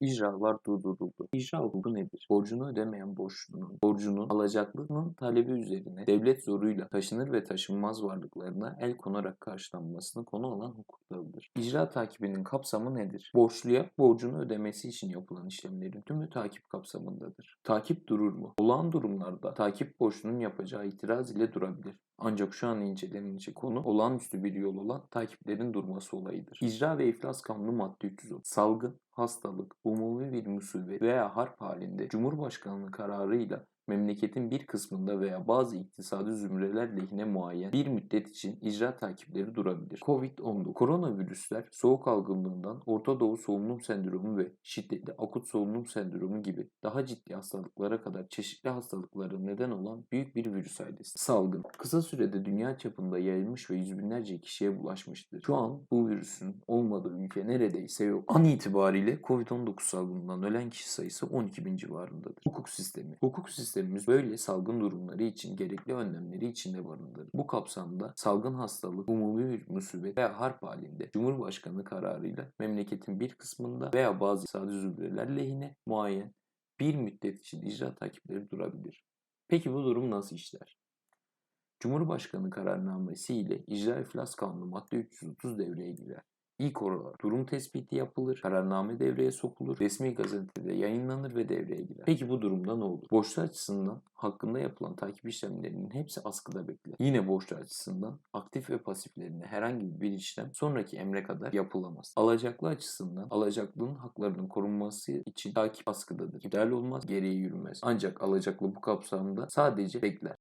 İcralar durduruldu. İcra hukuku nedir? Borcunu ödemeyen borçlunun, borcunun alacaklının talebi üzerine devlet zoruyla taşınır ve taşınmaz varlıklarına el konarak karşılanmasını konu olan hukuk dalıdır. İcra takibinin kapsamı nedir? Borçluya borcunu ödemesi için yapılan işlemlerin tümü takip kapsamındadır. Takip durur mu? Olağan durumlarda takip borçlunun yapacağı itiraz ile durabilir. Ancak şu an incelenecek konu olağanüstü bir yol olan takiplerin durması olayıdır. İcra ve İflas Kanunu madde 310. Salgın, hastalık, umumi bir musibet veya harp halinde Cumhurbaşkanlığı kararıyla memleketin bir kısmında veya bazı iktisadi zümreler lehine muayyen bir müddet için icra takipleri durabilir. Covid-19 Koronavirüsler soğuk algınlığından Orta Doğu solunum sendromu ve şiddetli akut solunum sendromu gibi daha ciddi hastalıklara kadar çeşitli hastalıklara neden olan büyük bir virüs ailesi. Salgın kısa sürede dünya çapında yayılmış ve yüz binlerce kişiye bulaşmıştır. Şu an bu virüsün olmadığı ülke neredeyse yok. An itibariyle Covid-19 salgınından ölen kişi sayısı 12 bin civarındadır. Hukuk sistemi. Hukuk sistemimiz böyle salgın durumları için gerekli önlemleri içinde barındırır. Bu kapsamda salgın hastalık, umumi bir musibet veya harp halinde Cumhurbaşkanı kararıyla memleketin bir kısmında veya bazı iktisadi zümreler lehine muayyen bir müddet için icra takipleri durabilir. Peki bu durum nasıl işler? Cumhurbaşkanı kararnamesi ile İcra İflas Kanunu madde 330 devreye girer. İlk olarak durum tespiti yapılır, kararname devreye sokulur, resmi gazetede yayınlanır ve devreye girer. Peki bu durumda ne olur? Borçlu açısından hakkında yapılan takip işlemlerinin hepsi askıda bekler. Yine borçlu açısından aktif ve pasiflerinde herhangi bir işlem sonraki emre kadar yapılamaz. Alacaklı açısından alacaklının haklarının korunması için takip askıdadır. İptal olmaz, geriye yürümez. Ancak alacaklı bu kapsamda sadece bekler.